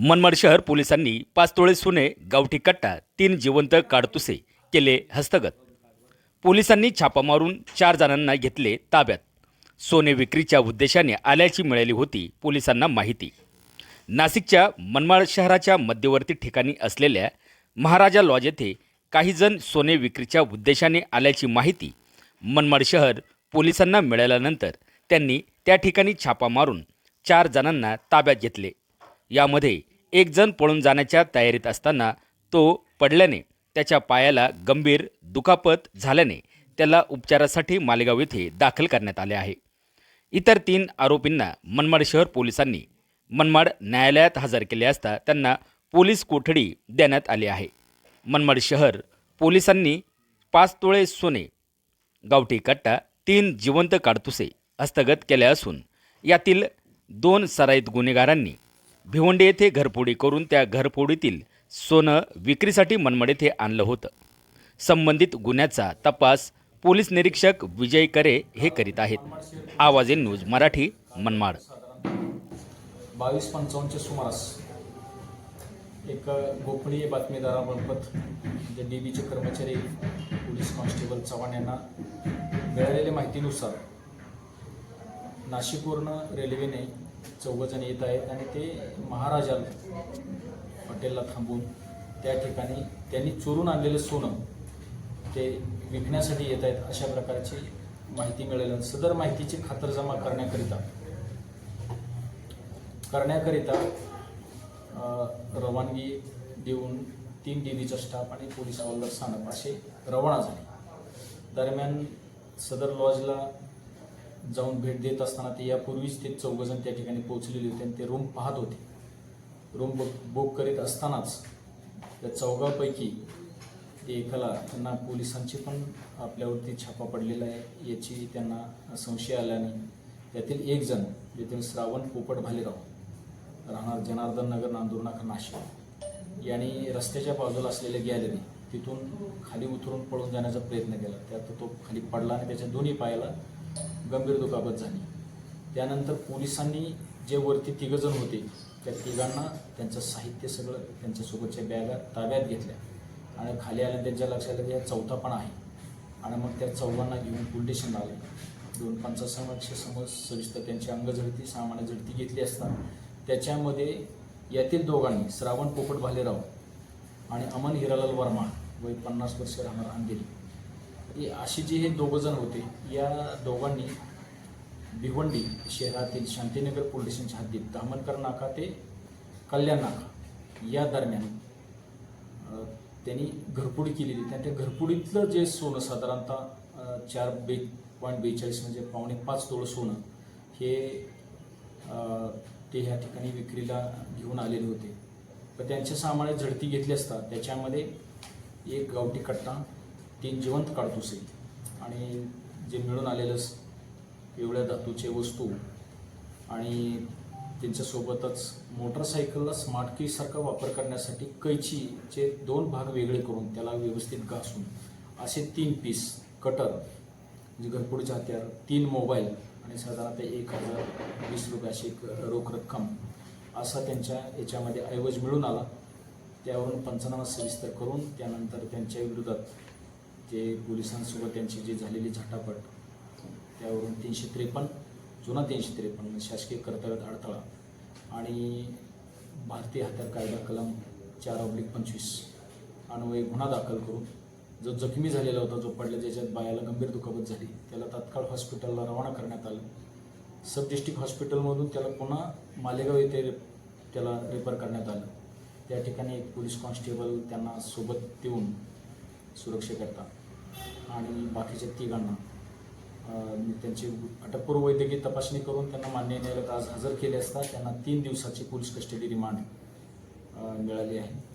मनमाड शहर पोलिसांनी पाच तोळे सोने गावठी कट्टा तीन जिवंत काडतुसे केले हस्तगत. पोलिसांनी छापा मारून चार जणांना घेतले ताब्यात. सोने विक्रीच्या उद्देशाने आल्याची मिळाली होती पोलिसांना माहिती. नाशिकच्या मनमाड शहराच्या मध्यवर्ती ठिकाणी असलेल्या महाराजा लॉज येथे काही जण सोने विक्रीच्या उद्देशाने आल्याची माहिती मनमाड शहर पोलिसांना मिळाल्यानंतर त्यांनी त्या ठिकाणी छापा मारून चार जणांना ताब्यात घेतले. यामध्ये एक जण पळून जाण्याच्या तयारीत असताना तो पडल्याने त्याच्या पायाला गंभीर दुखापत झाल्याने त्याला उपचारासाठी मालेगाव येथे दाखल करण्यात आले आहे. इतर तीन आरोपींना मनमाड शहर पोलिसांनी मनमाड न्यायालयात हजर केले असता त्यांना पोलीस कोठडी देण्यात आली आहे. मनमाड शहर पोलिसांनी पाच तोळे सोने गावठी कट्टा तीन जिवंत काडतुसे हस्तगत केले असून यातील दोन सराईत गुन्हेगारांनी भिवंडी येथे घरफोडी करून त्या घरफोडीतील सोनं विक्रीसाठी मनमाड येथे आणलं होतं. संबंधित गुन्ह्याचा तपास पोलीस निरीक्षक विजय करे हे करीत आहेत. आवाज इन न्यूज मराठी मनमाड. बावीस पंचावन्नच्या सुमारास एक गोपनीय बातमीदारामार्फत जे डी बीचे कर्मचारी पोलीस कॉन्स्टेबल चव्हाण यांना मिळालेल्या माहितीनुसार नाशिकवरनं रेल्वेने चौघजण येत आहेत आणि ते महाराजा हॉटेलला थांबून त्या ठिकाणी त्यांनी चोरून आणलेलं सोनं ते विकण्यासाठी येत आहेत. अशा प्रकारची माहिती मिळाली सदर माहितीची खातरजमा करण्याकरिता. करण्याकरिता रवानगी देऊन तीन डीबीचा स्टाफ आणि पोलीस हवालदार स्थानक असे रवाना झाले. दरम्यान सदर लॉजला जाऊन भेट देत असताना ते यापूर्वीच ते चौघजण त्या ठिकाणी पोहोचलेले होते आणि ते रूम पाहत होते. रूम बुक बुक करीत असतानाच त्या चौघापैकी एकाला त्यांना पोलिसांची पण आपल्यावरती छापा पडलेला आहे. याची त्यांना संशय आल्याने त्यातील एक जण येथील श्रावण पोपट भालेराव राहणार जनार्दन नगर नांदूर नाशिक. यांनी रस्त्याच्या बाजूला असलेल्या गॅलरी तिथून खाली उतरून पळून जाण्याचा प्रयत्न केला. त्यात तो खाली पडला आणि त्याच्या दोन्ही पायाला गंभीर दुखापत झाली. त्यानंतर पोलिसांनी जे वरती तिघजण होते त्या तिघांना त्यांचं साहित्य सगळं त्यांच्यासोबतच्या बॅगा ताब्यात घेतल्या. आणि खाली आल्या त्यांच्या लक्षात आलं की हा चौथा पण आहे. आणि मग त्या चौघांना घेऊन पोलीस स्टेशनला आले. दोन पंचासमक्ष समज सविस्तर त्यांची अंगझडती सामान्य झडती घेतली असता. त्याच्यामध्ये यातील दोघांनी श्रावण पोपट भालेराव आणि अमन हिरालाल वर्मा वय पन्नास वर्ष राहणार अंधेरी. अशी जी जे हे दोघं जण होते या दोघांनी भिवंडी शहरातील शांतीनगर पोलीस स्टेशनच्या हद्दीत दामनकर नाका ते कल्याण नाका या दरम्यान त्यांनी घरपुडी केलेली. त्या त्या घरपुडीतलं जे सोनं साधारणतः चार बे पॉईंट बेचाळीस म्हणजे पावणे पाच तोळ सोनं हे ते ह्या ठिकाणी विक्रीला घेऊन आलेले होते. पण त्यांच्या सामान्य झडती घेतली असता त्याच्यामध्ये एक गावठी कट्टा तीन जिवंत काडतुसे आणि जे मिळून आलेलं एवढ्या पिवळ्या धातूचे वस्तू आणि त्यांच्यासोबतच मोटरसायकलला स्मार्ट कीसारखा वापर करण्यासाठी कैचीचे दोन भाग वेगळे करून त्याला व्यवस्थित घासून असे तीन पीस कटर म्हणजे घरपुडीचे हत्यार तीन मोबाईल आणि साधारणतः एक हजार वीस रुपये अशी एक रोख रक्कम असा त्यांच्या याच्यामध्ये ऐवज मिळून आला. त्यावरून पंचनामा सविस्तर करून त्यानंतर त्यांच्या विरोधात ते पोलिसांसोबत त्यांची जी झालेली झटापट त्यावरून तीनशे त्रेपन्न जुना तीनशे त्रेपन्न शासकीय कर्तव्यात अडथळा आणि भारतीय हत्यार कायदा कलम चार ऑब्लिक पंचवीस अन्वये गुन्हा दाखल करून जो जखमी झालेला होता जो पडला ज्याच्यात बायाला गंभीर दुखापत झाली त्याला तात्काळ हॉस्पिटलला रवाना करण्यात आलं. सब डिस्ट्रिक्ट हॉस्पिटलमधून त्याला पुन्हा मालेगाव येथे रे- त्याला रेफर करण्यात आलं. त्या ठिकाणी एक पोलीस कॉन्स्टेबल त्यांना सोबत देऊन सुरक्षेकरता आणि बाकीच्या तिघांना. त्यांची अटकपूर्व वैद्यकीय तपासणी करून त्यांना मान्य न्यायालयात आज हजर केले असता त्यांना तीन दिवसाची पोलीस कस्टडी रिमांड मिळाली आहे.